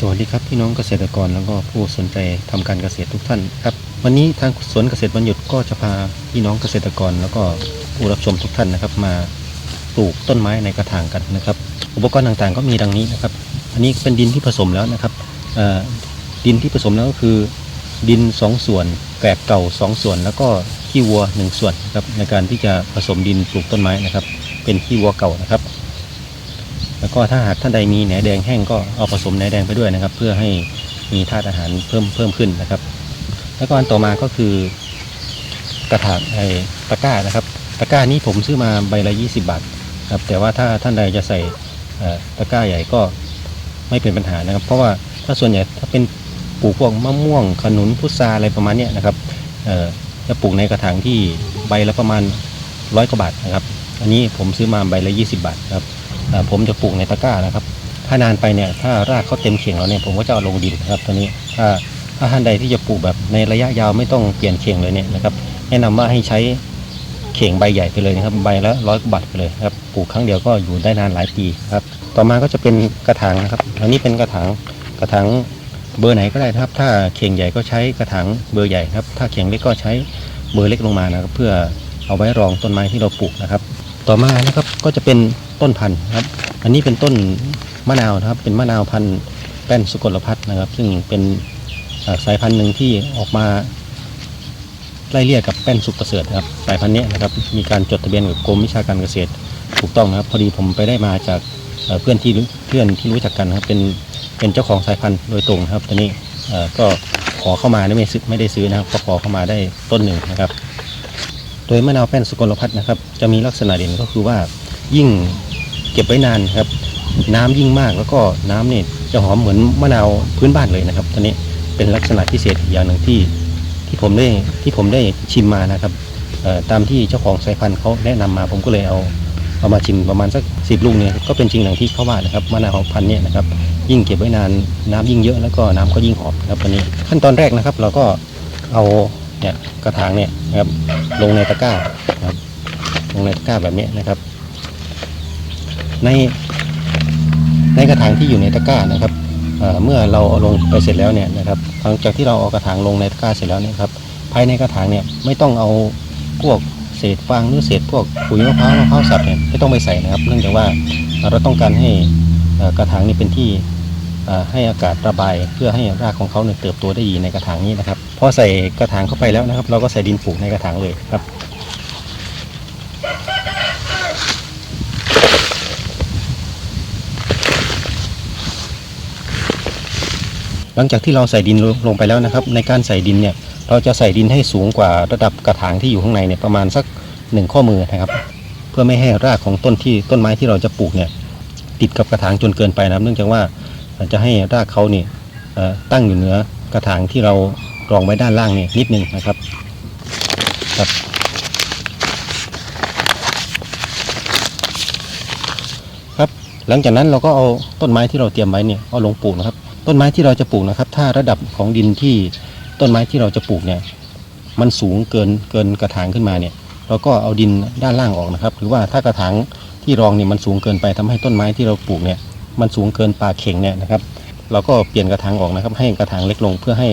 สวัสดีครับพี่น้องเกษตรกรแล้วก็ผู้สนใจทำการเกษตรทุกท่านครับวันนี้ทางสวนเกษตรบรรยุทธ์ก็จะพาพี่น้องเกษตรกรแล้วก็ผู้รับชมทุกท่านนะครับ มาปลูกต้นไม้ในกระถางกันนะครับ อุปกรณ์ต่างๆ ก็มีดังนี้นะครับ อันนี้เป็นดินที่ผสมแล้วนะครับดินที่ผสมแล้วก็คือดิน 2 ส่วนแกลบเก่า 2 ส่วน แล้วก็ขี้วัว 1 ส่วนครับในการที่จะผสมดินปลูกต้นไม้นะครับ เป็นขี้วัวเก่านะครับ แล้วก็ถ้าหากท่านใดมีแหนแดงแห้งก็เอาผสมแหนแดงไปด้วยนะครับ เพื่อให้มีธาตุอาหารเพิ่มเพิ่มขึ้นนะครับ แล้วก็อันต่อมาก็คือกระถางไอ้ตะกร้านะครับ ตะกร้านี้ผมซื้อมาใบละ 20 บาทครับแต่ว่าถ้าท่านใดจะใส่ตะกร้าใหญ่ก็ไม่เป็นปัญหานะครับ เพราะว่าถ้าส่วนใหญ่ถ้าเป็นปลูกพวกมะม่วงขนุนพุทราอะไรประมาณนี้นะครับจะปลูกในกระถางที่ใบละประมาณร้อยกว่าบาทนะครับ อันนี้ผมซื้อมาใบละ 20 บาทครับ ผมจะปลูกในตะกร้านะครับ ถ้านานไปเนี่ยถ้ารากเขาเต็มเข่งแล้วเนี่ยผมก็จะเอาลงดินนะครับตัวนี้ถ้าถ้าท่านใดที่จะปลูกแบบในระยะยาวไม่ต้องเปลี่ยนเข่งเลยเนี่ยนะครับแนะนำว่าให้ใช้เข่งใบใหญ่ไปเลยนะครับใบละร้อยกว่าบาทไปเลยครับปลูกครั้งเดียวก็อยู่ได้นานหลายปีครับต่อมาก็จะเป็นกระถางนะครับอันนี้เป็นกระถางกระถางเบอร์ไหนก็ได้ครับ ถ้าเข่งใหญ่ก็ใช้กระถางเบอร์ใหญ่ครับ ถ้าเข่งเล็กก็ใช้เบอร์เล็กลงมานะครับ เพื่อเอาไว้รองต้นไม้ที่เราปลูกนะครับ ต่อมานะครับก็จะเป็น ต้นพันธุ์ครับ อันนี้เป็นต้นมะนาวนะครับ เป็นมะนาวพันธุ์แป้นสุกลพัฒนะครับ ซึ่งเป็นสายพันธุ์หนึ่งที่ออกมาไล่เลี่ยกับแป้นสุกประเสริฐนะครับ สายพันธุ์นี้นะครับ มีการจดทะเบียนกับกรมวิชาการเกษตร ถูกต้องนะครับ พอดีผมไปได้มาจากเพื่อนที่เพื่อนที่รู้จักกันครับ เป็นเป็นเจ้าของสายพันธุ์โดยตรงครับตอนนี้ก็ขอเข้ามาไม่ได้ซื้อไม่ได้ซื้อนะครับก็ขอเข้ามาได้ต้นหนึ่งนะครับ โดยมะนาวแป้นสุกลพัฒนะครับ จะมีลักษณะเด่นก็คือว่ายิ่ง เก็บไว้นานครับ น้ำยิ่งมากแล้วก็น้ำเนี่ยจะหอมเหมือนมะนาวพื้นบ้านเลยนะครับตอนนี้เป็นลักษณะพิเศษอีกอย่างหนึ่งที่ที่ผมได้ที่ผมได้ชิมมานะครับตามที่เจ้าของสายพันธุ์เขาแนะนำมา ผมก็เลยเอาเอามาชิมประมาณสักสิบลูกเนี่ยก็เป็นจริงอย่างที่เขาว่านะครับมะนาวพันธุ์เนี่ยนะครับยิ่งเก็บไว้นานน้ำยิ่งเยอะแล้วก็น้ำก็ยิ่งหอมครับตอนนี้ขั้นตอนแรกนะครับ เราก็เอาเนี่ยกระถางเนี่ยนะครับลงในตะกร้าครับลงในตะกร้าแบบนี้นะครับ ในในกระถางที่อยู่ในตะกร้านะครับเมื่อเราเอาลงไปเสร็จแล้วเนี่ยนะครับหลังจากที่เราเอากระถางลงในตะกร้าเสร็จแล้วเนี่ยครับภายในกระถางเนี่ยไม่ต้องเอาพวกเศษฟางหรือเศษพวกปุ๋ยมะพร้าวมะพร้าวสับเนี่ยไม่ต้องไปใส่นะครับ เนื่องจากว่าเราต้องการให้กระถางนี้เป็นที่ให้อากาศระบายเพื่อให้รากของเขาเนี่ยเติบโตได้ดีในกระถางนี้นะครับพอใส่กระถางเข้าไปแล้วนะครับ เราก็ใส่ดินปลูกในกระถางเลยครับ หลังจากที่เราใส่ดินลงไปแล้วนะครับ ในการใส่ดินเนี่ย เราจะใส่ดินให้สูงกว่าระดับกระถางที่อยู่ข้างในเนี่ยประมาณสักหนึ่งข้อมือนะครับ เพื่อไม่ให้รากของต้นที่ต้นไม้ที่เราจะปลูกเนี่ยติดกับกระถางจนเกินไปนะครับ เนื่องจากว่าจะให้รากเขาเนี่ยตั้งอยู่เหนือกระถางที่เรารองไว้ด้านล่างเนี่ยนิดนึงนะครับครับครับ หลังจากนั้นเราก็เอาต้นไม้ที่เราเตรียมไว้เนี่ยเอาลงปลูกนะครับ ต้นไม้ที่เราจะปลูกนะครับ ถ้าระดับของดินที่ต้นไม้ที่เราจะปลูกเนี่ย มันสูงเกินเกินกระถางขึ้นมาเนี่ย เราก็เอาดินด้านล่างออกนะครับ หรือว่าถ้ากระถางที่รองเนี่ยมันสูงเกินไปทำให้ต้นไม้ที่เราปลูกเนี่ย มันสูงเกินปาเข่งเนี่ยนะครับ เราก็เปลี่ยนกระถางออกนะครับ ให้กระถางเล็กลงเพื่อให้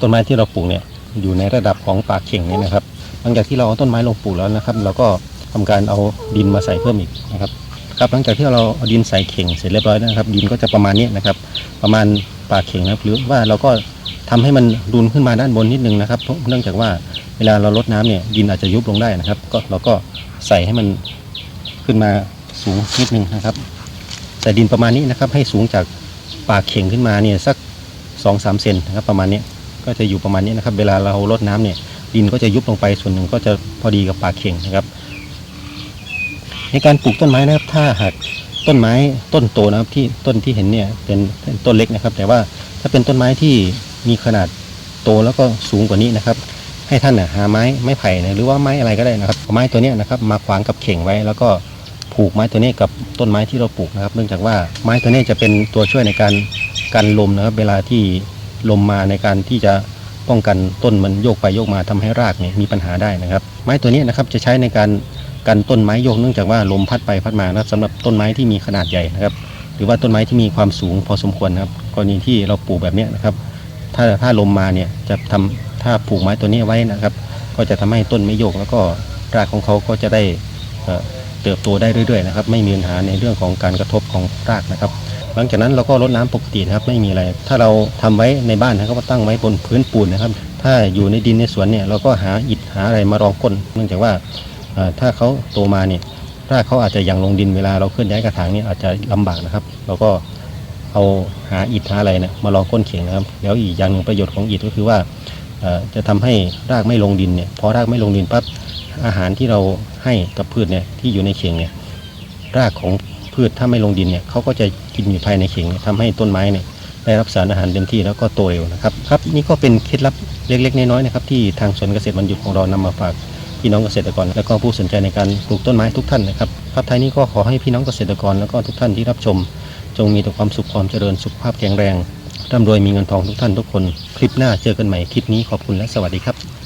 ต้นไม้ที่เราปลูกเนี่ยอยู่ในระดับของปาเข่งนี่นะครับ หลังจากที่เราเอาต้นไม้ลงปลูกแล้วนะครับ เราก็ทำการเอาดินมาใส่เพิ่มอีกนะครับครับหลังจากที่เราเอาดินใส่เข่งเสร็จเรียบร้อยนะครับ ดินก็จะประมาณนี้นะครับ ประมาณปากเข่งนะครับหรือว่าเราก็ทำให้มันดุนขึ้นมาด้านบนนิดนึงนะครับเพราะเนื่องจากว่าเวลาเราลดน้ำเนี่ยดินอาจจะยุบลงได้นะครับ ก็เราก็ใส่ให้มันขึ้นมาสูงนิดนึงนะครับใส่ดินประมาณนี้นะครับ ให้สูงจากปากเข่งขึ้นมาเนี่ยสักสองสามเซนนะครับประมาณนี้ก็จะอยู่ประมาณนี้นะครับ เวลาเราลดน้ำเนี่ยดินก็จะยุบลงไปส่วนหนึ่งก็จะพอดีกับปากเข่งนะครับ ในการปลูกต้นไม้นะครับ ถ้าหาก ต้นไม้ต้นโตนะครับที่ต้นที่เห็นเนี่ยเป็นต้นเล็กนะครับ แต่ว่าถ้าเป็นต้นไม้ที่มีขนาดโตแล้วก็สูงกว่านี้นะครับ ให้ท่านหาไม้ไม้ไผ่นะหรือว่าไม้อะไรก็ได้นะครับไม้ตัวนี้นะครับ มาขวางกับเข่งไว้ แล้วก็ผูกไม้ตัวนี้กับต้นไม้ที่เราปลูกนะครับ เนื่องจากว่าไม้ตัวนี้จะเป็นตัวช่วยในการกันลมนะครับ เวลาที่ลมมาในการที่จะป้องกันต้นมันโยกไปโยกมาทำให้รากเนี่ยมีปัญหาได้นะครับ ไม้ตัวนี้นะครับจะใช้ในการ กันต้นไม้โยกเนื่องจากว่าลมพัดไปพัดมานะครับสำหรับต้นไม้ที่มีขนาดใหญ่นะครับ หรือว่าต้นไม้ที่มีความสูงพอสมควรนะครับกรณีที่เราปลูกแบบนี้นะครับ ถ้าถ้าลมมาเนี่ยจะทำถ้าปลูกไม้ตัวนี้ไว้นะครับ ก็จะทำให้ต้นไม่โยก แล้วก็รากของเขาก็จะได้เติบโตได้เรื่อยๆนะครับ ไม่มีปัญหาในเรื่องของการกระทบของรากนะครับ หลังจากนั้นเราก็รดน้ำปกตินะครับไม่มีอะไร ถ้าเราทำไว้ในบ้านนะครับก็ตั้งไว้บนพื้นปูนนะครับ ถ้าอยู่ในดินในสวนเนี่ยเราก็หาอิฐหาอะไรมารองก้น เนื่องจากว่า ถ้าเขาโตมาเนี่ยรากเขาอาจจะยังลงดินเวลาเราเคลื่อนย้ายกระถางนี่อาจจะลำบากนะครับ เราก็เอาหาอิฐหาอะไรเนี่ยมารองก้นเข่งนะครับ แล้วอีกอย่างหนึ่งประโยชน์ของอิฐก็คือว่าจะทำให้รากไม่ลงดินเนี่ยพอรากไม่ลงดินปั๊บอาหารที่เราให้กับพืชเนี่ยที่อยู่ในเข่งเนี่ยรากของพืชถ้าไม่ลงดินเนี่ยเขาก็จะกินอยู่ภายในเข่งเนี่ยทำให้ต้นไม้เนี่ยได้รับสารอาหารเต็มที่แล้วก็โตเร็วนะครับครับนี่ก็เป็นเคล็ดลับเล็กๆน้อยๆนะครับที่ทางสวนเกษตรบรรยุของเรานำมาฝาก พี่น้องเกษตรกร และก็ผู้สนใจในการปลูกต้นไม้ทุกท่านนะครับภาพไทยนี้ก็ขอให้พี่น้องเกษตรกร และก็ทุกท่านที่รับชม จงมีแต่ความสุขความเจริญสุขภาพแข็งแรงร่ำรวยมีเงินทองทุกท่านทุกคน คลิปหน้าเจอกันใหม่คลิปนี้ขอบคุณและสวัสดีครับ